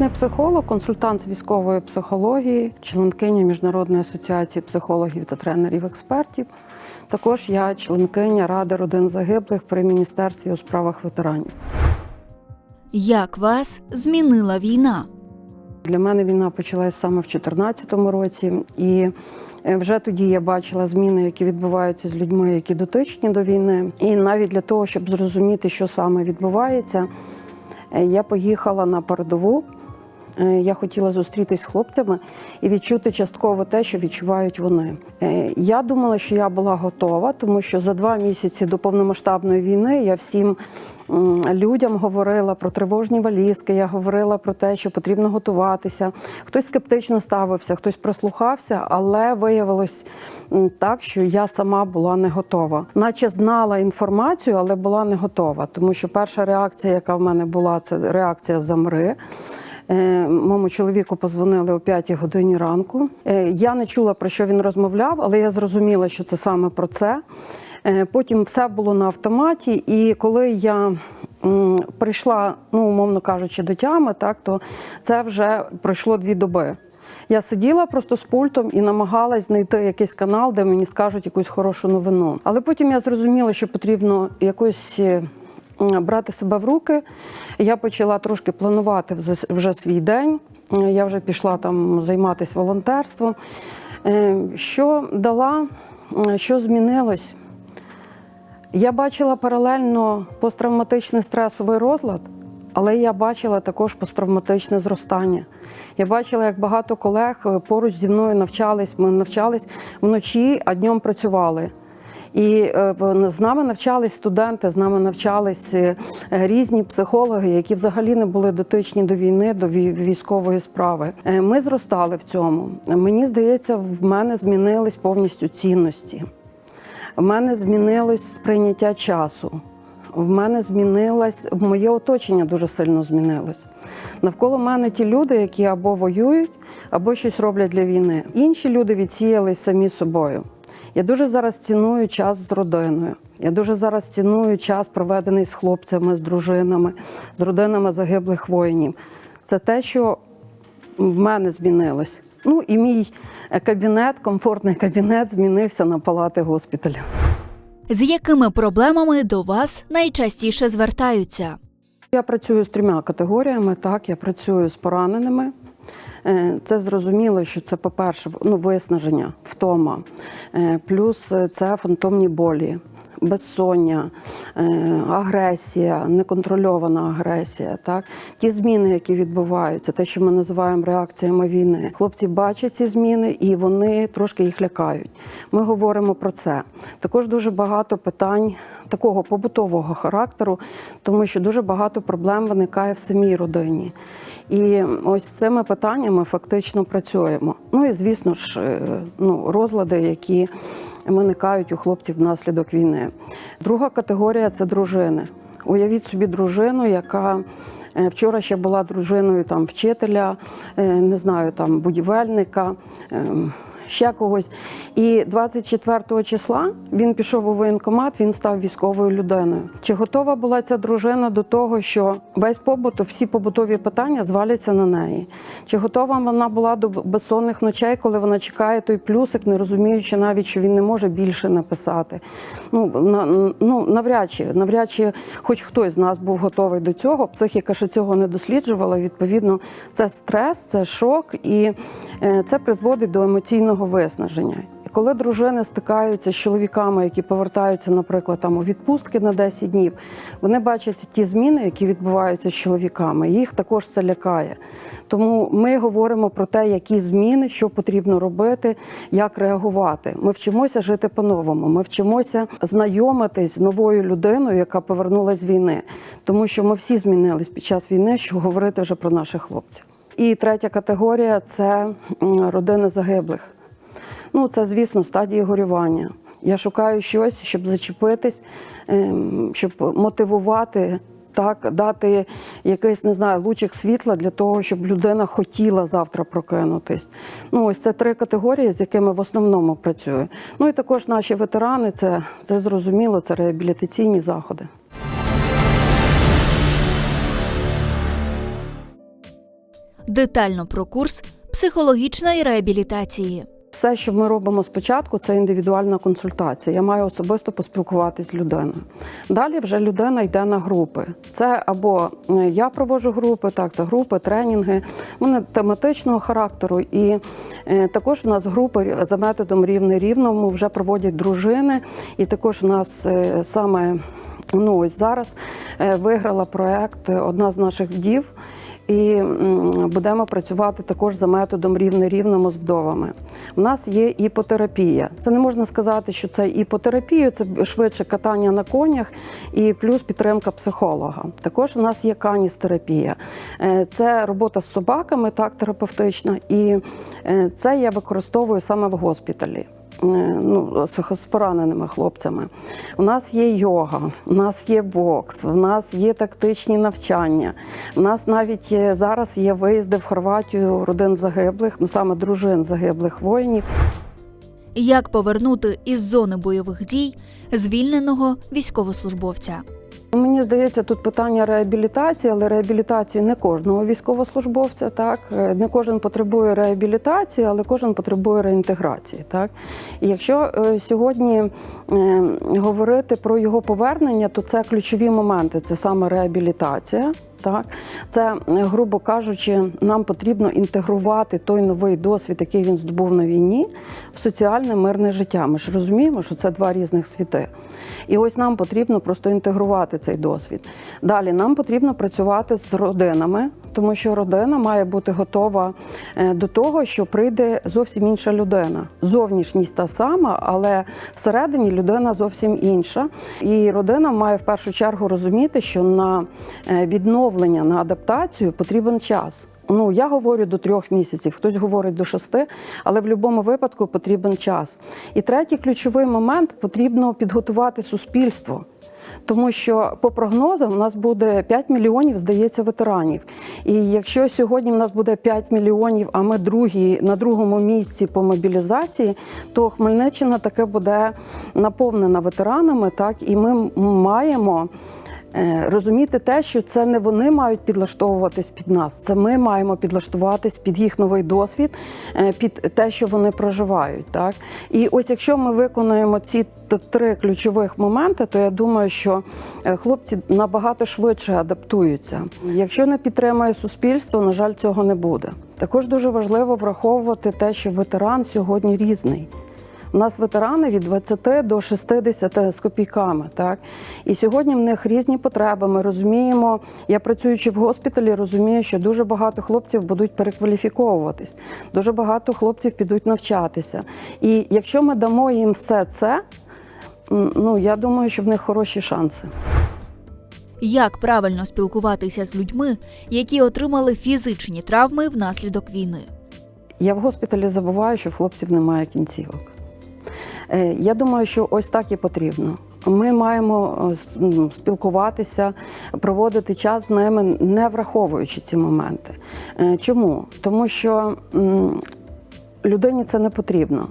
Клінічний психолог, консультант з військової психології, членкиня Міжнародної асоціації психологів та тренерів експертів. Також я членкиня Ради родин загиблих при міністерстві у справах ветеранів. Як вас змінила війна? Для мене війна почалась саме в 2014 році, і е, вже тоді я бачила зміни, які відбуваються з людьми, які дотичні до війни. І навіть для того, щоб зрозуміти, що саме відбувається, е, я поїхала на передову. Е, Я хотіла зустрітись з хлопцями і відчути частково те, що відчувають вони. Е, Я думала, що я була готова, тому що за два місяці до повномасштабної війни я всім людям говорила про тривожні валізки. Я говорила про те, що потрібно готуватися. Хтось скептично ставився, хтось прислухався, але виявилось так, що я сама була не готова, наче знала інформацію, але була не готова. Тому що перша реакція, яка в мене була, це реакція замри. Е, Моєму чоловіку позвонили о 5 годині ранку. Е, Я не чула про що він розмовляв, але я зрозуміла, що це саме про це. Е, Потім все було на автоматі, і коли я прийшла, ну умовно кажучи, до тями, так то це вже пройшло дві доби. Я сиділа просто з пультом і намагалась знайти якийсь канал, де мені скажуть якусь хорошу новину. Але потім я зрозуміла, що потрібно якось. Брати себе в руки. Я почала трошки планувати вже- свій день. Я вже пішла там займатися волонтерством. Е, Що дала, що змінилось? Я бачила паралельно посттравматичний стресовий розлад, але я бачила також посттравматичне зростання. Я бачила, як багато колег е, поруч зі мною навчались. Ми навчались вночі, а днем працювали. І е, з нами навчались студенти, з нами навчались е, різні психологи, які взагалі не були дотичні до війни, до вій- військової справи. Е, Ми зростали в цьому. Мені здається, в мене змінились повністю цінності. В мене змінилось сприйняття часу. В мене змінилось, моє оточення дуже сильно змінилось. Навколо мене ті люди, які або воюють, або щось роблять для війни. Інші люди відсіялись самі собою. Я дуже зараз ціную час з родиною. Я дуже зараз ціную час, проведений з хлопцями, з дружинами, з родинами загиблих воїнів. Це те, що в мене змінилось. Ну і мій кабінет, комфортний кабінет, змінився на палати госпіталю. З якими проблемами до вас найчастіше звертаються? Я працюю з трьома категоріями. Так, я працюю з пораненими. Е, Це зрозуміло, що це, по-перше, ну, виснаження, втома, Е, плюс е, це фантомні болі. Безсоння, е, агресія, неконтрольована агресія, так ті зміни, які відбуваються, те, що ми називаємо реакціями війни. Хлопці бачать ці зміни і вони трошки їх лякають. Ми говоримо про це. Також дуже багато питань такого побутового характеру, тому що дуже багато проблем виникає в самій родині. І ось цими питаннями фактично працюємо. Ну і звісно ж, е, ну, розлади, які виникають у хлопців внаслідок війни. Друга категорія це дружини. Уявіть собі дружину, яка е, вчора ще була дружиною там вчителя, е, не знаю, там будівельника. Ще когось. І 24 числа він пішов у воєнкомат, він став військовою людиною. Чи готова була ця дружина до того, що весь побут, всі побутові питання зваляться на неї? Чи готова вона була до безсонних ночей, коли вона чекає той плюсик, не розуміючи навіть, що він не може більше написати? Ну, на, ну навряд чи, навряд чи хоч хтось з нас був готовий до цього. Психіка ще цього не досліджувала. Відповідно, це стрес, це шок, і е, це призводить до емоційного виснаження. І коли дружини стикаються з чоловіками, які повертаються, наприклад, там у відпустки на 10 днів, вони бачать ті зміни, які відбуваються з чоловіками. Їх також це лякає. Тому ми говоримо про те, які зміни, що потрібно робити, як реагувати. Ми вчимося жити по-новому. Ми вчимося знайомитись з новою людиною, яка повернулася з війни, тому що ми всі змінились під час війни, що говорити вже про наших хлопців. І третя категорія це родини загиблих. Ну, це, звісно, стадії горювання. Я шукаю щось, щоб зачепитись, ем, щоб мотивувати. Так, дати якийсь, не знаю, лучик світла для того, щоб людина хотіла завтра прокинутись. Ну, ось це три категорії, з якими в основному працюю. Ну і також наші ветерани, це, це зрозуміло, це реабілітаційні заходи. Детально про курс психологічної реабілітації. Все, що ми робимо спочатку, це індивідуальна консультація. Я маю особисто поспілкуватись з людиною. Далі вже людина йде на групи. Це або е, я проводжу групи, так, це групи, тренінги, вони тематичного характеру. І е, також в нас групи за методом рівне рівному вже проводять дружини. І також в нас е, саме ну, ось зараз виграла проект одна з наших вдів. І будемо працювати також за методом рівне рівному з вдовами. У нас є іпотерапія. Це не можна сказати, що це іпотерапія, це швидше катання на конях і плюс підтримка психолога. Також у нас є каністерапія. Е, Це робота з собаками, так терапевтична, і е, це я використовую саме в госпіталі. Е, Ну, з пораненими хлопцями. У нас є йога, у нас є бокс, у нас є тактичні навчання. У нас навіть зараз є виїзди в Хорватію родин загиблих, ну саме дружин загиблих воїнів. Як повернути із зони бойових дій звільненого військовослужбовця? Мені здається, тут питання реабілітації, але реабілітації не кожного військовослужбовця. Так Е, не кожен потребує реабілітації, але кожен потребує реінтеграції. Так і якщо е, сьогодні е, говорити про його повернення, то це ключові моменти. Це саме реабілітація. Так, це, е, грубо кажучи, нам потрібно інтегрувати той новий досвід, який він здобув на війні, в соціальне мирне життя. Ми ж розуміємо, що це два різних світи. І ось нам потрібно просто інтегрувати цей досвід. Далі нам потрібно працювати з родинами, тому що родина має бути готова е, до того, що прийде зовсім інша людина. Зовнішність та сама, але всередині людина зовсім інша. І родина має в першу чергу розуміти, що на е, відновлення, на адаптацію потрібен час. Ну, я говорю до трьох місяців, хтось говорить до шести, але в будь-якому випадку потрібен час. І третій ключовий момент потрібно підготувати суспільство. Тому що по прогнозам у нас буде 5 мільйонів, здається, ветеранів. І якщо сьогодні в нас буде 5 мільйонів, а ми другі на другому місці по мобілізації, то Хмельниччина таке буде наповнена ветеранами. Так і ми маємо. Е, Розуміти те, що це не вони мають підлаштовуватись під нас, це ми маємо підлаштуватись під їх новий досвід, е, під те, що вони проживають. Так і ось якщо ми виконуємо ці три ключових моменти, то я думаю, що е, хлопці набагато швидше адаптуються. Якщо не підтримує суспільство, на жаль, цього не буде. Також дуже важливо враховувати те, що ветеран сьогодні різний. У нас ветерани від 20 до 60 з копійками. Так? І сьогодні в них різні потреби. Ми розуміємо, я працюючи в госпіталі, розумію, що дуже багато хлопців будуть перекваліфіковуватись, дуже багато хлопців підуть навчатися. І якщо ми дамо їм все це, ну я думаю, що в них хороші шанси. Як правильно спілкуватися з людьми, які отримали фізичні травми внаслідок війни? Я в госпіталі забуваю, що в хлопців немає кінцівок. Е, Я думаю, що ось так і потрібно. Ми маємо е, спілкуватися, проводити час з ними, не враховуючи ці моменти. Е, Чому? Тому що людині це не потрібно.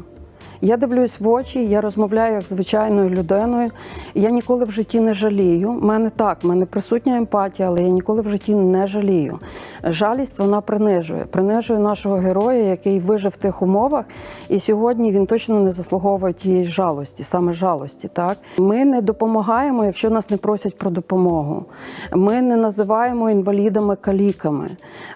Я дивлюсь в очі, я розмовляю як звичайною людиною. Я ніколи в житті не жалію. У мене так, в мене присутня емпатія, але я ніколи в житті не жалію. Жалість вона принижує, принижує нашого героя, який вижив в тих умовах, і сьогодні він точно не заслуговує тієї жалості, саме жалості. Так ми не допомагаємо, якщо нас не просять про допомогу. Ми не називаємо інвалідами каліками.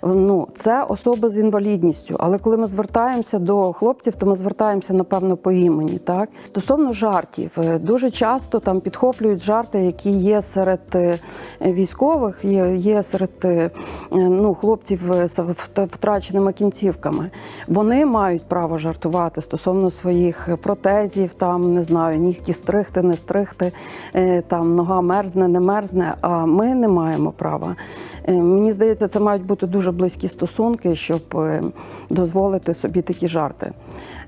Ну це особи з інвалідністю. Але коли ми звертаємося до хлопців, то ми звертаємося напевно по імені. Так стосовно жартів, е, дуже часто там підхоплюють жарти, які є серед е, військових, є, серед е, ну, хлопців з втраченими кінцівками. Вони мають право жартувати стосовно своїх протезів, там не знаю, нігті стригти, не стригти, там нога мерзне, не мерзне. А ми не маємо права. Мені здається, це мають бути дуже близькі стосунки, щоб дозволити собі такі жарти.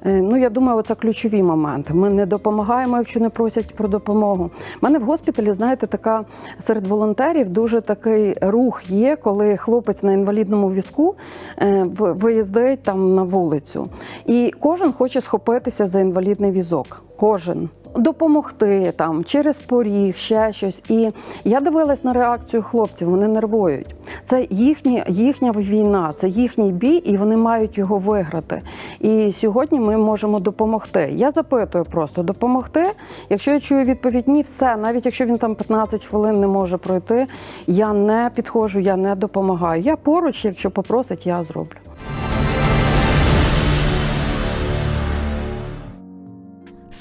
Е, Ну, я думаю, це ключові моменти. Ми не допомагаємо, якщо не просять про допомогу. У мене в госпіталі, знаєте, така серед волонтерів дуже такий рух є, коли хлопець на інвалідному візку е, виїздить там на вулицю. І кожен хоче схопитися за інвалідний візок. Кожен. Допомогти там через поріг, ще щось. І я дивилась на реакцію хлопців, вони нервують. Це їхні, їхня війна, це їхній бій, і вони мають його виграти. І сьогодні ми можемо допомогти. Я запитую просто допомогти. Якщо я чую відповідь ні, все, навіть якщо він там 15 хвилин не може пройти, я не підходжу, я не допомагаю. Я поруч, якщо попросить, я зроблю.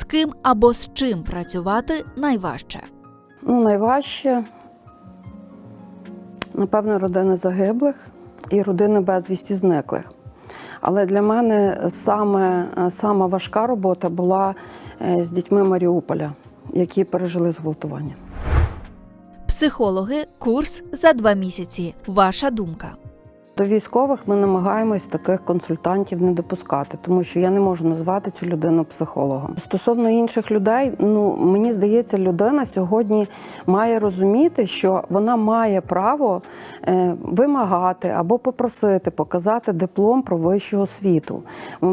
З ким або з чим працювати найважче? Ну, найважче, напевно, родини загиблих і родини безвісті зниклих. Але для мене саме, сама важка робота була е, з дітьми Маріуполя, які пережили зґвалтування. Психологи, курс за два місяці. Ваша думка. До військових ми намагаємось таких консультантів не допускати, тому що я не можу назвати цю людину психологом. Стосовно інших людей, ну мені здається, людина сьогодні має розуміти, що вона має право е, вимагати або попросити показати диплом про вищу освіту.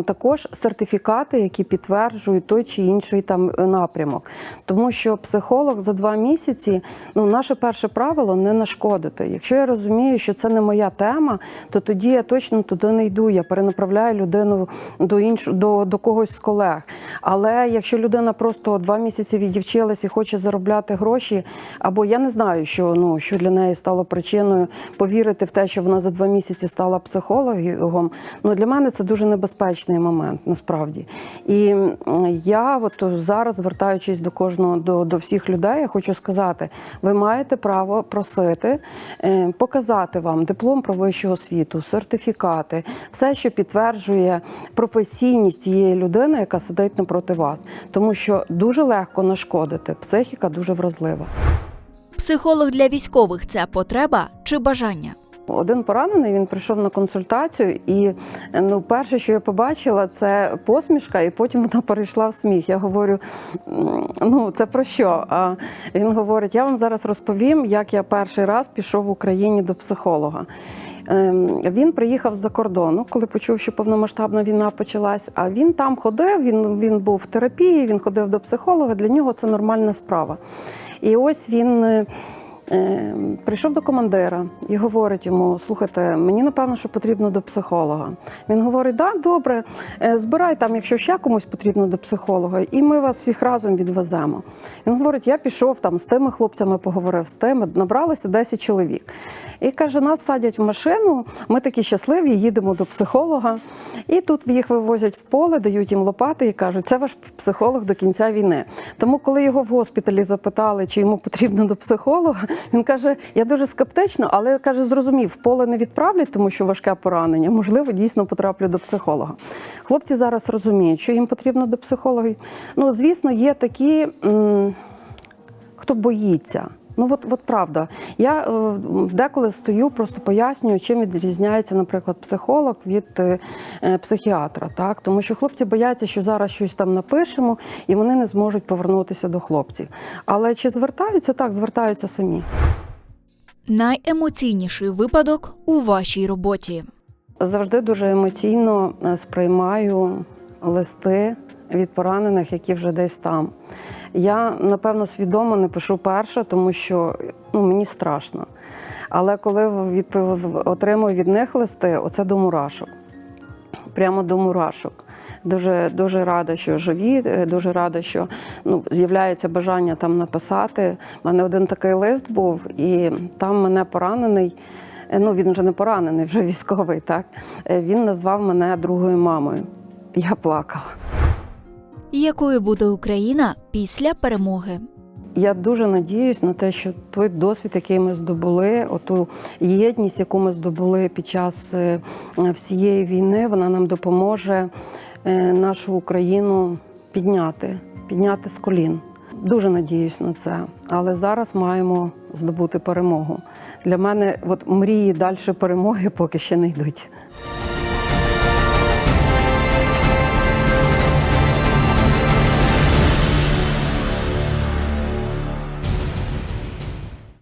Також сертифікати, які підтверджують той чи інший там е, напрямок. Тому що психолог за два місяці, ну наше перше правило не нашкодити. Якщо я розумію, що це не моя тема, то тоді я точно туди не йду. Я перенаправляю людину до іншого до, до когось з колег. Але якщо людина просто два місяці віддівчилась і хоче заробляти гроші, або я не знаю, що ну що для неї стало причиною повірити в те, що вона за два місяці стала психологом. Ну для мене це дуже небезпечний момент, насправді. І я от зараз, звертаючись до кожного до, до всіх людей, я хочу сказати: ви маєте право просити е, показати вам диплом про вищу освіту, сертифікати, все, що підтверджує професійність тієї людини, яка сидить напроти вас, тому що дуже легко нашкодити. Психіка дуже вразлива. Психолог для військових це потреба чи бажання? Один поранений він прийшов на консультацію, і ну, перше, що я побачила, це посмішка, і потім вона перейшла в сміх. Я говорю: ну це про що? А він говорить: я вам зараз розповім, як я перший раз пішов в Україні до психолога. Ем, Він приїхав з-за кордону, коли почув, що повномасштабна війна почалась. А він там ходив, він, він був в терапії, він ходив до психолога. Для нього це нормальна справа. І ось він. Е, Е, Прийшов до командира і говорить йому: слухайте, мені напевно, що потрібно до психолога. Він говорить: да, добре, е, збирай там, якщо ще комусь потрібно до психолога, і ми вас всіх разом відвеземо. Він говорить: я пішов там з тими хлопцями, поговорив з тими, набралося 10 чоловік. І каже: нас садять в машину, ми такі щасливі, їдемо до психолога. І тут їх вивозять в поле, дають їм лопати і кажуть, це ваш психолог до кінця війни. Тому, коли його в госпіталі запитали, чи йому потрібно до психолога, він каже: я дуже скептично, але каже, зрозумів, поле не відправлять, тому що важке поранення. Можливо, дійсно потраплю до психолога. Хлопці зараз розуміють, що їм потрібно до психолога. Ну, звісно, є такі, хто боїться. Ну от, от правда. Я е, деколи стою, просто пояснюю, чим відрізняється, наприклад, психолог від е, психіатра. Так? Тому що хлопці бояться, що зараз щось там напишемо, і вони не зможуть повернутися до хлопців. Але чи звертаються так, звертаються самі. Найемоційніший випадок у вашій роботі. Завжди дуже емоційно е, сприймаю листи від поранених, які вже десь там. Я, напевно, свідомо не пишу перше, тому що ну, мені страшно. Але коли відпов- отримую від них листи, оце до мурашок. Прямо до мурашок. Дуже, дуже рада, що живі, е, дуже рада, що ну, з'являється бажання там написати. У мене один такий лист був, і там мене поранений. е, Ну, він вже не поранений, вже військовий, так. Е, Він назвав мене другою мамою. Я плакала. Якою буде Україна після перемоги? Я дуже надіюсь на те, що той досвід, який ми здобули, оту єдність, яку ми здобули під час е, всієї війни, вона нам допоможе е, нашу Україну підняти, підняти з колін. Дуже надіюсь на це, але зараз маємо здобути перемогу. Для мене от мрії далі перемоги поки ще не йдуть.